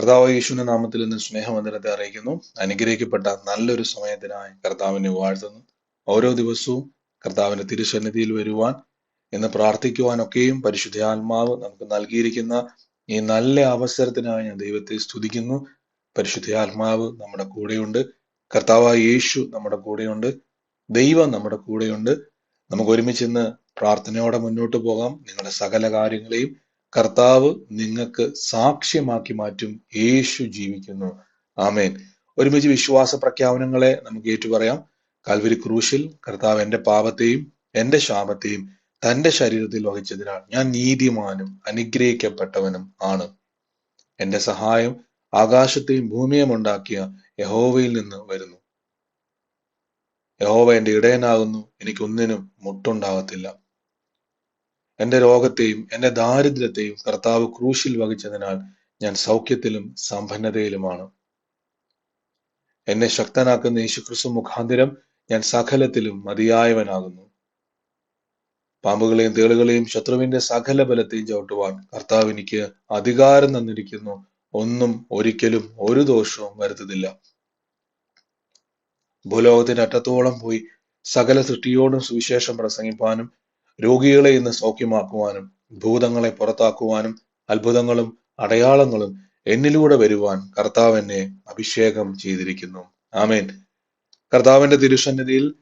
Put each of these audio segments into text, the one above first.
കർത്താവ് യേശുവിന്റെ നാമത്തിൽ നിന്ന് സ്നേഹവന്ദനത്തെ അറിയിക്കുന്നു. അനുഗ്രഹിക്കപ്പെട്ട നല്ലൊരു സമയത്തിനായി കർത്താവിനെ വാഴ്ത്തുന്നു. ഓരോ ദിവസവും കർത്താവിന്റെ തിരുസന്നിധിയിൽ വരുവാൻ എന്ന് പ്രാർത്ഥിക്കുവാനൊക്കെയും പരിശുദ്ധാത്മാവ് നമുക്ക് നൽകിയിരിക്കുന്ന ഈ നല്ല അവസരത്തിനായി ഞാൻ ദൈവത്തെ സ്തുതിക്കുന്നു. പരിശുദ്ധാത്മാവ് നമ്മുടെ കൂടെയുണ്ട്. കർത്താവ് യേശു നമ്മുടെ കൂടെയുണ്ട്. ദൈവം നമ്മുടെ കൂടെയുണ്ട്. നമുക്ക് ഒരുമിച്ച് ഇന്ന് പ്രാർത്ഥനയോടെ മുന്നോട്ട് പോകാം. നിങ്ങളുടെ സകല കാര്യങ്ങളെയും കർത്താവ് നിങ്ങൾക്ക് സാക്ഷ്യമാക്കി മാറ്റും. യേശു ജീവിക്കുന്നു. ആമേൻ. ഒരുമിച്ച് വിശ്വാസ പ്രഖ്യാപനങ്ങളെ നമുക്ക് ഏറ്റുപറയാം. കൽവരി ക്രൂശിൽ കർത്താവ് എന്റെ പാപത്തെയും എന്റെ ശാപത്തെയും തന്റെ ശരീരത്തിൽ വഹിച്ചതിനാൽ ഞാൻ നീതിമാനും അനുഗ്രഹിക്കപ്പെട്ടവനും ആണ്. എന്റെ സഹായം ആകാശത്തെയും ഭൂമിയും ഉണ്ടാക്കിയ യഹോവയിൽ നിന്ന് വരുന്നു. യഹോവ എന്റെ ഇടയനാകുന്നു. എനിക്കൊന്നിനും മുട്ടുണ്ടാകത്തില്ല. എന്റെ രോഗത്തെയും എന്റെ ദാരിദ്ര്യത്തെയും കർത്താവ് ക്രൂശിൽ വഹിച്ചതിനാൽ ഞാൻ സൗഖ്യത്തിലും സമ്പന്നതയിലുമാണ്. എന്നെ ശക്തനാക്കുന്ന യേശുക്രിസ്തു മുഖാന്തിരം ഞാൻ സകലത്തിലും മതിയായവനാകുന്നു. പാമ്പുകളെയും തേളുകളെയും ശത്രുവിന്റെ സകല ബലത്തെയും ചവിട്ടുവാൻ കർത്താവ് എനിക്ക് അധികാരം തന്നിരിക്കുന്നു. ഒന്നും ഒരിക്കലും ഒരു ദോഷവും വരുത്തതില്ല. ഭൂലോകത്തിന്റെ അറ്റത്തോളം പോയി സകല സൃഷ്ടിയോടും സുവിശേഷം പ്രസംഗിപ്പാനും രോഗികളെ ഇന്ന് സൗഖ്യമാക്കുവാനും ഭൂതങ്ങളെ പുറത്താക്കുവാനും അത്ഭുതങ്ങളും അടയാളങ്ങളും എന്നിലൂടെ വരുവാൻ കർത്താവ് എന്നെ അഭിഷേകം ചെയ്തിരിക്കുന്നു. ആമേൻ. കർത്താവിന്റെ തിരുസന്നിധിയിൽ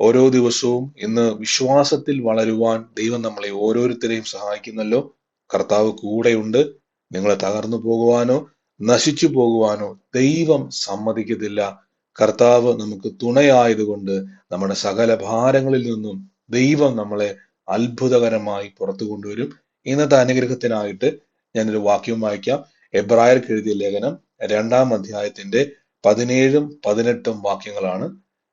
ഓരോ ദിവസവും ഇന്ന് വിശ്വാസത്തിൽ വളരുവാൻ ദൈവം നമ്മളെ ഓരോരുത്തരെയും സഹായിക്കുന്നല്ലോ. കർത്താവ് കൂടെയുണ്ട്. നിങ്ങളെ തകർന്നു പോകുവാനോ നശിച്ചു പോകുവാനോ ദൈവം സമ്മതിക്കത്തില്ല. കർത്താവ് നമുക്ക് തുണയായതുകൊണ്ട് നമ്മുടെ സകല ഭാരങ്ങളിൽ നിന്നും ദൈവം നമ്മളെ അത്ഭുതകരമായി പുറത്തു കൊണ്ടുവരും. ഇന്നത്തെ അനുഗ്രഹത്തിനായിട്ട് ഞാനൊരു വാക്യം വായിക്കാം. എബ്രായർക്ക് എഴുതിയ ലേഖനം രണ്ടാം അധ്യായത്തിന്റെ പതിനേഴും പതിനെട്ടും വാക്യങ്ങളാണ്.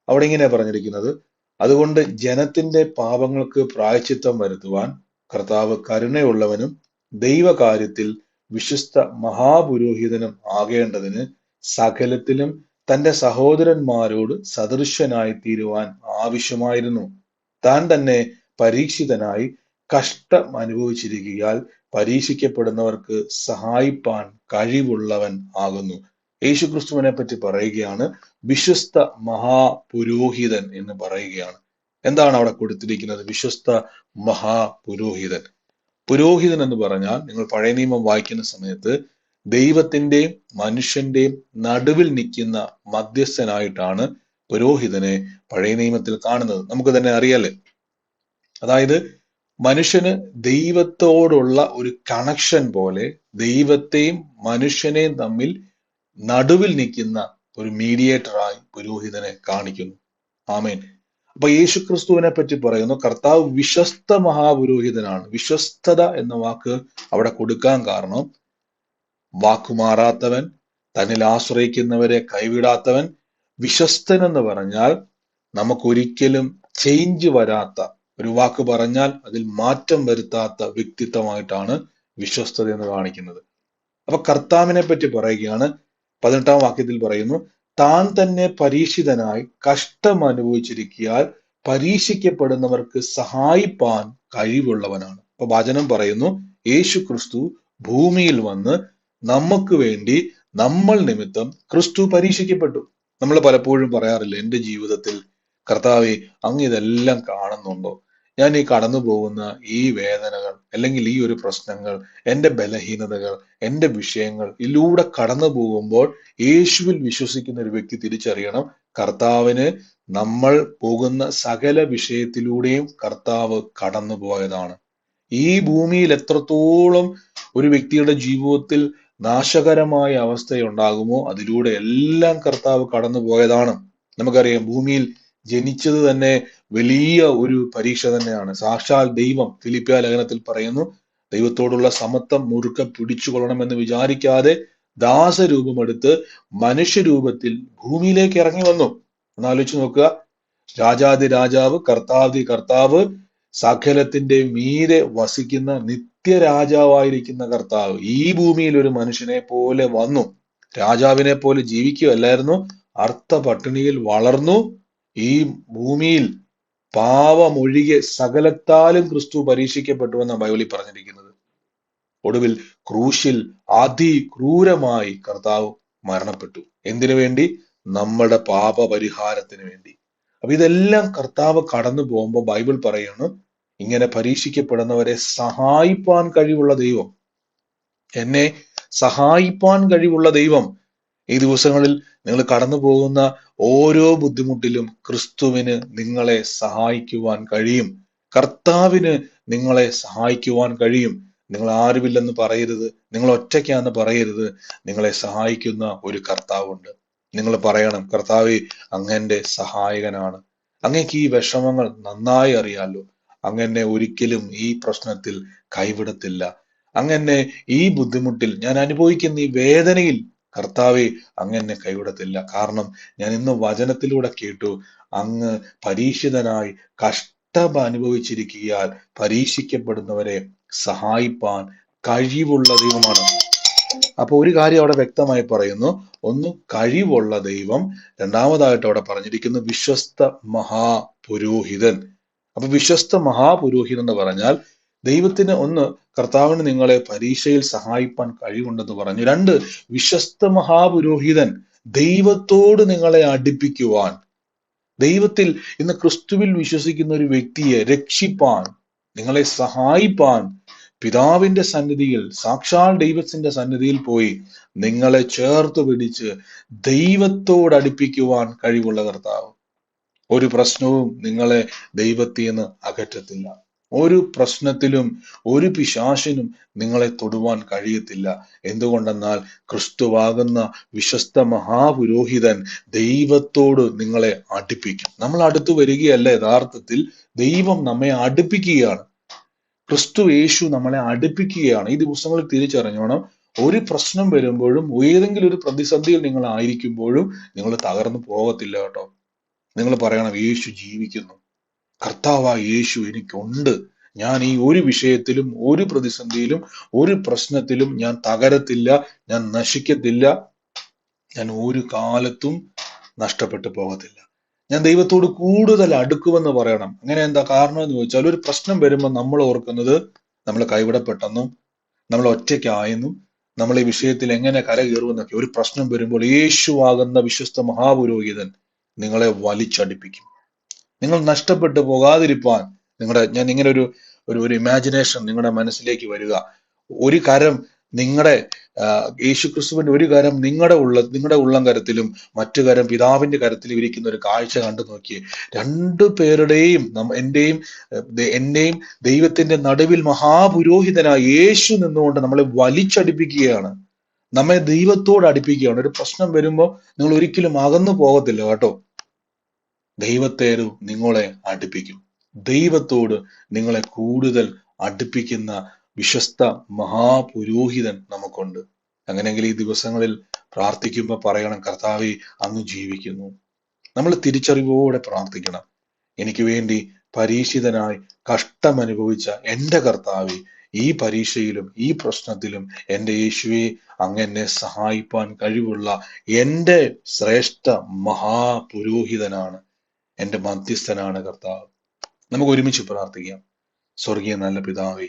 അവിടെ ഇങ്ങനെ പറഞ്ഞിരിക്കുന്നത് അതുകൊണ്ട് ജനത്തിന്റെ പാപങ്ങൾക്ക് പ്രായച്ചിത്തം വരുത്തുവാൻ കർത്താവ് കരുണയുള്ളവനും ദൈവകാര്യത്തിൽ വിശ്വസ്ത മഹാപുരോഹിതനും ആകേണ്ടതിന് സകലത്തിലും തന്റെ സഹോദരന്മാരോട് സദൃശ്യനായി തീരുവാൻ ആവശ്യമായിരുന്നു. താൻ തന്നെ പരീക്ഷിതനായി കഷ്ടം അനുഭവിച്ചിരിക്കുകയാൽ പരീക്ഷിക്കപ്പെടുന്നവർക്ക് സഹായിപ്പാൻ കഴിവുള്ളവൻ ആകുന്നു. യേശുക്രിസ്തുവിനെ പറ്റി പറയുകയാണ് വിശ്വസ്ത മഹാപുരോഹിതൻ എന്ന് പറയുകയാണ്. എന്താണ് അവിടെ കൊടുത്തിരിക്കുന്നത്? വിശ്വസ്ത മഹാപുരോഹിതൻ. പുരോഹിതൻ എന്ന് പറഞ്ഞാൽ നിങ്ങൾ പഴയ നിയമം വായിക്കുന്ന സമയത്ത് ദൈവത്തിന്റെയും മനുഷ്യന്റെയും നടുവിൽ നിൽക്കുന്ന മധ്യസ്ഥനായിട്ടാണ് പുരോഹിതനെ പഴയ നിയമത്തിൽ കാണുന്നത്. നമുക്ക് തന്നെ അറിയാലേ? അതായത് മനുഷ്യന് ദൈവത്തോടുള്ള ഒരു കണക്ഷൻ പോലെ ദൈവത്തെയും മനുഷ്യനെയും തമ്മിൽ നടുവിൽ നിൽക്കുന്ന ഒരു മീഡിയേറ്ററായി പുരോഹിതനെ കാണിക്കുന്നു. ആമേൻ. അപ്പൊ യേശു ക്രിസ്തുവിനെ പറ്റി പറയുന്നു കർത്താവ് വിശ്വസ്ത മഹാപുരോഹിതനാണ്. വിശ്വസ്തത എന്ന വാക്ക് അവിടെ കൊടുക്കാൻ കാരണം വാക്കുമാറാത്തവൻ തന്നിൽ ആശ്രയിക്കുന്നവരെ കൈവിടാത്തവൻ വിശ്വസ്തൻ എന്ന് പറഞ്ഞാൽ നമുക്കൊരിക്കലും ചേഞ്ച് വരാത്ത ഒരു വാക്ക് പറഞ്ഞാൽ അതിൽ മാറ്റം വരുത്താത്ത വ്യക്തിത്വമായിട്ടാണ് വിശ്വസ്തത എന്ന് കാണിക്കുന്നത്. അപ്പൊ കർത്താവിനെ പറ്റി പറയുകയാണ് പതിനെട്ടാം വാക്യത്തിൽ പറയുന്നു താൻ തന്നെ പരീക്ഷിതനായി കഷ്ടം അനുഭവിച്ചിരിക്കിയാൽ പരീക്ഷിക്കപ്പെടുന്നവർക്ക് സഹായിപ്പാൻ കഴിവുള്ളവനാണ്. അപ്പൊ വചനം പറയുന്നു യേശു ക്രിസ്തു ഭൂമിയിൽ വന്ന് നമുക്ക് വേണ്ടി നമ്മൾ നിമിത്തം ക്രിസ്തു പരീക്ഷിക്കപ്പെട്ടു. നമ്മൾ പലപ്പോഴും പറയാറില്ല എന്റെ ജീവിതത്തിൽ കർത്താവെ അങ്ങ് ഇതെല്ലാം കാണുന്നുണ്ടോ? ഞാൻ ഈ കടന്നു പോകുന്ന ഈ വേദനകൾ അല്ലെങ്കിൽ ഈ ഒരു പ്രശ്നങ്ങൾ എന്റെ ബലഹീനതകൾ എന്റെ വിഷയങ്ങൾ ഇതിലൂടെ കടന്നു പോകുമ്പോൾ യേശുവിൽ വിശ്വസിക്കുന്ന ഒരു വ്യക്തി തിരിച്ചറിയണം കർത്താവിന് നമ്മൾ പോകുന്ന സകല വിഷയത്തിലൂടെയും കർത്താവ് കടന്നു പോയതാണ് ഈ ഭൂമിയിൽ എത്രത്തോളം ഒരു വ്യക്തിയുടെ ജീവിതത്തിൽ നാശകരമായ അവസ്ഥയുണ്ടാകുമോ അതിലൂടെ എല്ലാം കർത്താവ് കടന്നു പോയതാണ് നമുക്കറിയാം ഭൂമിയിൽ ജനിച്ചത് തന്നെ വലിയ ഒരു പരീക്ഷ തന്നെയാണ്. സാക്ഷാൽ ദൈവം ഫിലിപ്പിയ ലേഖനത്തിൽ പറയുന്നു ദൈവത്തോടുള്ള സമത്വം മുറുക്കം പിടിച്ചുകൊള്ളണമെന്ന് വിചാരിക്കാതെ ദാസരൂപമെടുത്ത് മനുഷ്യരൂപത്തിൽ ഭൂമിയിലേക്ക് ഇറങ്ങി വന്നു. എന്നാലോചിച്ച് നോക്കുക. രാജാതി രാജാവ് കർത്താവി കർത്താവ് സകലത്തിന്റെ മീരെ വസിക്കുന്ന നിത്യരാജാവായിരിക്കുന്ന കർത്താവ് ഈ ഭൂമിയിൽ ഒരു മനുഷ്യനെ പോലെ വന്നു. രാജാവിനെ പോലെ ജീവിക്കുകയല്ലായിരുന്നു. അർത്ഥ പട്ടിണിയിൽ വളർന്നു. ഈ ഭൂമിയിൽ പാവമൊഴികെ സകലത്താലും ക്രിസ്തു പരീക്ഷിക്കപ്പെട്ടു എന്ന ബൈബിളിൽ പറഞ്ഞിരിക്കുന്നത്. ഒടുവിൽ ക്രൂശിൽ അതിക്രൂരമായി കർത്താവ് മരണപ്പെട്ടു. എന്തിനു വേണ്ടി? നമ്മുടെ പാപപരിഹാരത്തിന് വേണ്ടി. അപ്പൊ ഇതെല്ലാം കർത്താവ് കടന്നു പോകുമ്പോൾ ബൈബിൾ പറയുന്നു ഇങ്ങനെ പരീക്ഷിക്കപ്പെടുന്നവരെ സഹായിപ്പാൻ കഴിവുള്ള ദൈവം. എന്നെ സഹായിപ്പാൻ കഴിവുള്ള ദൈവം ഈ ദിവസങ്ങളിൽ നിങ്ങൾ കടന്നു പോകുന്ന ഓരോ ബുദ്ധിമുട്ടിലും ക്രിസ്തുവിന് നിങ്ങളെ സഹായിക്കുവാൻ കഴിയും. കർത്താവിന് നിങ്ങളെ സഹായിക്കുവാൻ കഴിയും. നിങ്ങൾ ആരുമില്ലെന്ന് പറയരുത്. നിങ്ങൾ ഒറ്റയ്ക്കാന്ന് പറയരുത്. നിങ്ങളെ സഹായിക്കുന്ന ഒരു കർത്താവുണ്ട്. നിങ്ങൾ പറയണം കർത്താവ് അങ്ങന്റെ സഹായകനാണ്. അങ്ങേക്ക് ഈ വിഷമങ്ങൾ നന്നായി അറിയാലോ. അങ്ങനെ ഒരിക്കലും ഈ പ്രശ്നത്തിൽ കൈവിടത്തില്ല. അങ്ങനെ ഈ ബുദ്ധിമുട്ടിൽ ഞാൻ അനുഭവിക്കുന്ന ഈ വേദനയിൽ കർത്താവെ എന്നെ കൈവിടത്തില്ല. കാരണം ഞാൻ ഇന്ന് വചനത്തിലൂടെ കേട്ടു അങ്ങ് പരീക്ഷിതനായി കഷ്ടം അനുഭവിച്ചിരിക്കിയാൽ പരീക്ഷിക്കപ്പെടുന്നവരെ സഹായിപ്പാൻ കഴിവുള്ള ദൈവമാണ്. അപ്പൊ ഒരു കാര്യം അവിടെ വ്യക്തമായി പറയുന്നു. ഒന്ന് കഴിവുള്ള ദൈവം. രണ്ടാമതായിട്ട് അവിടെ പറഞ്ഞിരിക്കുന്നു വിശ്വസ്ത മഹാപുരോഹിതൻ. അപ്പൊ വിശ്വസ്ത മഹാപുരോഹിതൻ എന്ന് പറഞ്ഞാൽ ദൈവത്തിന് ഒന്ന് കർത്താവിന് നിങ്ങളെ പരീക്ഷയിൽ സഹായിപ്പാൻ കഴിവുണ്ടെന്ന് പറഞ്ഞു. രണ്ട് വിശ്വസ്ത മഹാപുരോഹിതൻ ദൈവത്തോട് നിങ്ങളെ അടുപ്പിക്കുവാൻ. ദൈവത്തിൽ ഇന്ന് ക്രിസ്തുവിൽ വിശ്വസിക്കുന്ന ഒരു വ്യക്തിയെ രക്ഷിപ്പാൻ നിങ്ങളെ സഹായിപ്പാൻ പിതാവിന്റെ സന്നിധിയിൽ സാക്ഷാൽ ദൈവത്തിന്റെ സന്നിധിയിൽ പോയി നിങ്ങളെ ചേർത്ത് പിടിച്ച് ദൈവത്തോട് അടുപ്പിക്കുവാൻ കഴിവുള്ള കർത്താവ്. ഒരു പ്രശ്നവും നിങ്ങളെ ദൈവത്തിൽ നിന്ന് അകറ്റത്തില്ല. ഒരു പ്രശ്നത്തിലും ഒരു പിശാശിനും നിങ്ങളെ തൊടുവാൻ കഴിയത്തില്ല. എന്തുകൊണ്ടെന്നാൽ ക്രിസ്തുവാകുന്ന വിശ്വസ്ത മഹാപുരോഹിതൻ ദൈവത്തോട് നിങ്ങളെ അടുപ്പിക്കും. നമ്മൾ അടുത്തു വരികയല്ല യഥാർത്ഥത്തിൽ. ദൈവം നമ്മെ അടുപ്പിക്കുകയാണ്. ക്രിസ്തു യേശു നമ്മളെ അടുപ്പിക്കുകയാണ്. ഈ ദിവസങ്ങളിൽ തിരിച്ചറിഞ്ഞോണം ഒരു പ്രശ്നം വരുമ്പോഴും ഏതെങ്കിലും ഒരു പ്രതിസന്ധിയിൽ നിങ്ങൾ ആയിരിക്കുമ്പോഴും നിങ്ങൾ തകർന്നു പോകത്തില്ല കേട്ടോ. നിങ്ങൾ പറയണം യേശു ജീവിക്കുന്നു. കർത്താവായ യേശു എനിക്കുണ്ട്. ഞാൻ ഈ ഒരു വിഷയത്തിലും ഒരു പ്രതിസന്ധിയിലും ഒരു പ്രശ്നത്തിലും ഞാൻ തകരത്തില്ല ഞാൻ നശിക്കത്തില്ല. ഞാൻ ഒരു കാലത്തും നഷ്ടപ്പെട്ടു പോകത്തില്ല. ഞാൻ ദൈവത്തോട് കൂടുതൽ അടുക്കുമെന്ന് പറയണം. അങ്ങനെ എന്താ കാരണം എന്ന് ചോദിച്ചാൽ ഒരു പ്രശ്നം വരുമ്പോൾ നമ്മൾ ഓർക്കുന്നത് നമ്മൾ കൈവിടപ്പെട്ടെന്നും നമ്മൾ ഒറ്റയ്ക്കായെന്നും നമ്മൾ ഈ വിഷയത്തിൽ എങ്ങനെ കരകയറുമെന്നൊക്കെ. ഒരു പ്രശ്നം വരുമ്പോൾ യേശുവാകുന്ന വിശ്വസ്ത മഹാപുരോഹിതൻ നിങ്ങളെ വലിച്ചടിപ്പിക്കും. നിങ്ങൾ നഷ്ടപ്പെട്ടു പോകാതിരിപ്പാൻ നിങ്ങളുടെ ഞാൻ ഇങ്ങനെ ഒരു ഒരു ഒരു ഇമാജിനേഷൻ നിങ്ങളുടെ മനസ്സിലേക്ക് വരിക. ഒരു കരം നിങ്ങളുടെ യേശു ക്രിസ്തുവിന്റെ ഒരു കരം നിങ്ങളുടെ ഉള്ള നിങ്ങളുടെ ഉള്ളം കരത്തിലും മറ്റു കരം പിതാവിന്റെ കരത്തിലും ഇരിക്കുന്ന ഒരു കാഴ്ച കണ്ടു നോക്കിയേ. രണ്ടു പേരുടെയും എന്റെയും എന്റെയും ദൈവത്തിന്റെ നടുവിൽ മഹാപുരോഹിതനായ യേശു നിന്നുകൊണ്ട് നമ്മളെ വലിച്ചടിപ്പിക്കുകയാണ്. നമ്മെ ദൈവത്തോട് അടുപ്പിക്കുകയാണ്. ഒരു പ്രശ്നം വരുമ്പോൾ നിങ്ങൾ ഒരിക്കലും അകന്നു പോകത്തില്ല കേട്ടോ. ദൈവത്തേരു നിങ്ങളെ അടുപ്പിക്കും. ദൈവത്തോട് നിങ്ങളെ കൂടുതൽ അടുപ്പിക്കുന്ന വിശ്വസ്ത മഹാപുരോഹിതൻ നമുക്കുണ്ട്. അങ്ങനെയെങ്കിൽ ഈ ദിവസങ്ങളിൽ പ്രാർത്ഥിക്കുമ്പോൾ പറയണം കർത്താവെ അങ്ങ് ജീവിക്കുന്നു. നമ്മൾ തിരിച്ചറിവോടെ പ്രാർത്ഥിക്കണം. എനിക്ക് വേണ്ടി പരീക്ഷിതനായി കഷ്ടം അനുഭവിച്ച എന്റെ കർത്താവെ ഈ പരീക്ഷയിലും ഈ പ്രശ്നത്തിലും എന്റെ യേശുവെ അങ്ങനെ സഹായിപ്പാൻ കഴിവുള്ള എന്റെ ശ്രേഷ്ഠ മഹാപുരോഹിതനാണ്. എന്റെ മധ്യസ്ഥനാണ് കർത്താവ്. നമുക്ക് ഒരുമിച്ച് പ്രാർത്ഥിക്കാം. സ്വർഗീയ നല്ല പിതാവേ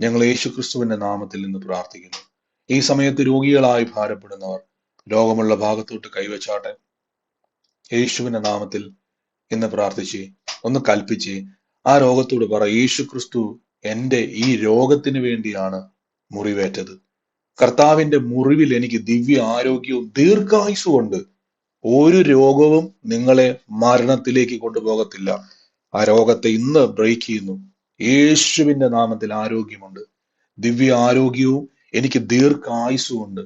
ഞങ്ങൾ യേശു ക്രിസ്തുവിന്റെ നാമത്തിൽ നിന്ന് പ്രാർത്ഥിക്കുന്നു. ഈ സമയത്ത് രോഗികളായി ഭാരപ്പെടുന്നവർ രോഗമുള്ള ഭാഗത്തോട്ട് കൈവച്ചാട്ടെ. യേശുവിന്റെ നാമത്തിൽ ഇന്ന് പ്രാർത്ഥിച്ച് ഒന്ന് കൽപ്പിച്ച് ആ രോഗത്തോട് പറ യേശു ക്രിസ്തു എന്റെ ഈ രോഗത്തിന് വേണ്ടിയാണ് മുറിവേറ്റത്. കർത്താവിന്റെ മുറിവിൽ എനിക്ക് ദിവ്യ ആരോഗ്യവും ദീർഘായുസും ഉണ്ട്. ഒരു രോഗവും നിങ്ങളെ മരണത്തിലേക്ക് കൊണ്ടുപോകത്തില്ല. ആ രോഗത്തെ ഇന്ന് ബ്രേക്ക് ചെയ്യുന്നു. യേശുവിന്റെ നാമത്തിൽ ആരോഗ്യമുണ്ട്. ദിവ്യ ആരോഗ്യവും എനിക്ക് ദീർഘായുസും ഉണ്ട്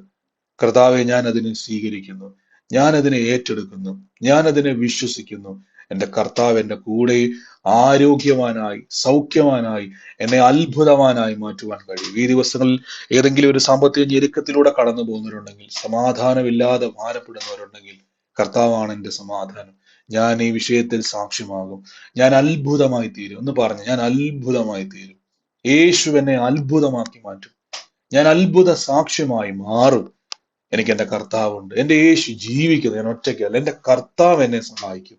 കർത്താവെ ഞാൻ അതിനെ സ്വീകരിക്കുന്നു. ഞാൻ അതിനെ ഏറ്റെടുക്കുന്നു. ഞാൻ അതിനെ വിശ്വസിക്കുന്നു. എന്റെ കർത്താവ് എന്റെ കൂടെ ആരോഗ്യവാനായി സൗഖ്യവാനായി എന്നെ അത്ഭുതവാനായി മാറ്റുവാൻ കഴിയും. ഈ ദിവസങ്ങളിൽ ഏതെങ്കിലും ഒരു സാമ്പത്തിക ഞെരുക്കത്തിലൂടെ കടന്നു പോകുന്നവരുണ്ടെങ്കിൽ സമാധാനമില്ലാതെ ഭാരപ്പെടുന്നവരുണ്ടെങ്കിൽ കർത്താവാണ് എന്റെ സമാധാനം. ഞാൻ ഈ വിഷയത്തിൽ സാക്ഷ്യമാകും. ഞാൻ അത്ഭുതമായി തീരും. എന്ന് പറഞ്ഞു ഞാൻ അത്ഭുതമായി തീരും. യേശു എന്നെ അത്ഭുതമാക്കി മാറ്റും. ഞാൻ അത്ഭുത സാക്ഷ്യമായി മാറും. എനിക്ക് എന്റെ കർത്താവുണ്ട്. എന്റെ യേശു ജീവിക്കുന്നു. ഞാൻ ഒറ്റയ്ക്കല്ല. എന്റെ കർത്താവ് എന്നെ സഹായിക്കും.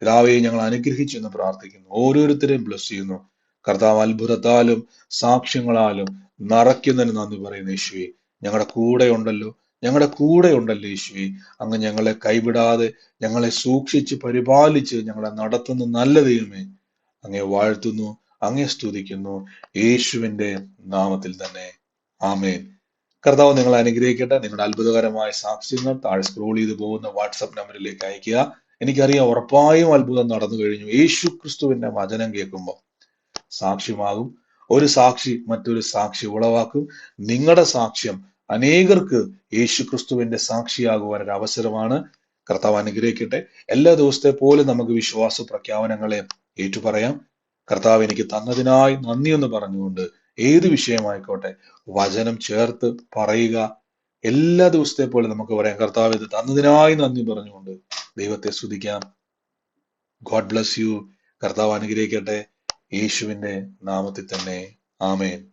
പിതാവെ ഞങ്ങൾ അനുഗ്രഹിച്ചു എന്ന് പ്രാർത്ഥിക്കുന്നു. ഓരോരുത്തരെയും ബ്ലസ് ചെയ്യുന്നു. കർത്താവ് അത്ഭുതത്താലും സാക്ഷ്യങ്ങളാലും നിറയ്ക്കുന്നതിന് നന്ദി പറയുന്നു യേശുവേ. ഞങ്ങളുടെ കൂടെ ഉണ്ടല്ലോ ഞങ്ങളുടെ കൂടെ ഉണ്ടല്ലോ യേശുവെ അങ്ങ് ഞങ്ങളെ കൈവിടാതെ ഞങ്ങളെ സൂക്ഷിച്ച് പരിപാലിച്ച് ഞങ്ങളെ നടത്തുന്ന നല്ല ദൈവമേ അങ്ങേ വാഴ്ത്തുന്നു അങ്ങേ സ്തുതിക്കുന്നു. യേശുവിന്റെ നാമത്തിൽ തന്നെ. ആമേൻ. കർത്താവ് നിങ്ങൾ അനുഗ്രഹിക്കട്ടെ. നിങ്ങളുടെ അത്ഭുതകരമായ സാക്ഷ്യങ്ങൾ താഴെ സ്ക്രോൾ ചെയ്ത് പോകുന്ന വാട്സപ്പ് നമ്പറിലേക്ക് അയക്കുക എനിക്കറിയാം ഉറപ്പായും അത്ഭുതം നടന്നു കഴിഞ്ഞു. യേശു ക്രിസ്തുവിന്റെ വചനം കേൾക്കുമ്പോൾ സാക്ഷ്യമാകും. ഒരു സാക്ഷി മറ്റൊരു സാക്ഷി ഉളവാക്കും. നിങ്ങളുടെ സാക്ഷ്യം അനേകർക്ക് യേശു ക്രിസ്തുവിന്റെ സാക്ഷിയാകുവാൻ ഒരു അവസരമാണ്. കർത്താവ് അനുഗ്രഹിക്കട്ടെ. എല്ലാ ദിവസത്തെ പോലെ നമുക്ക് വിശ്വാസ പ്രഖ്യാപനങ്ങളെ ഏറ്റുപറയാം. കർത്താവ് എനിക്ക് തന്നതിനായി നന്ദി എന്ന് പറഞ്ഞുകൊണ്ട് ഏത് വിഷയമായിക്കോട്ടെ വചനം ചേർത്ത് പറയുക. എല്ലാ ദിവസത്തെ പോലെ നമുക്ക് പറയാം കർത്താവ് ഇത് തന്നതിനായി നന്ദി പറഞ്ഞുകൊണ്ട് ദൈവത്തെ സ്തുതിക്കാം. God bless you. കർത്താവ് അനുഗ്രഹിക്കട്ടെ. യേശുവിന്റെ നാമത്തിൽ തന്നെ. ആമേൻ.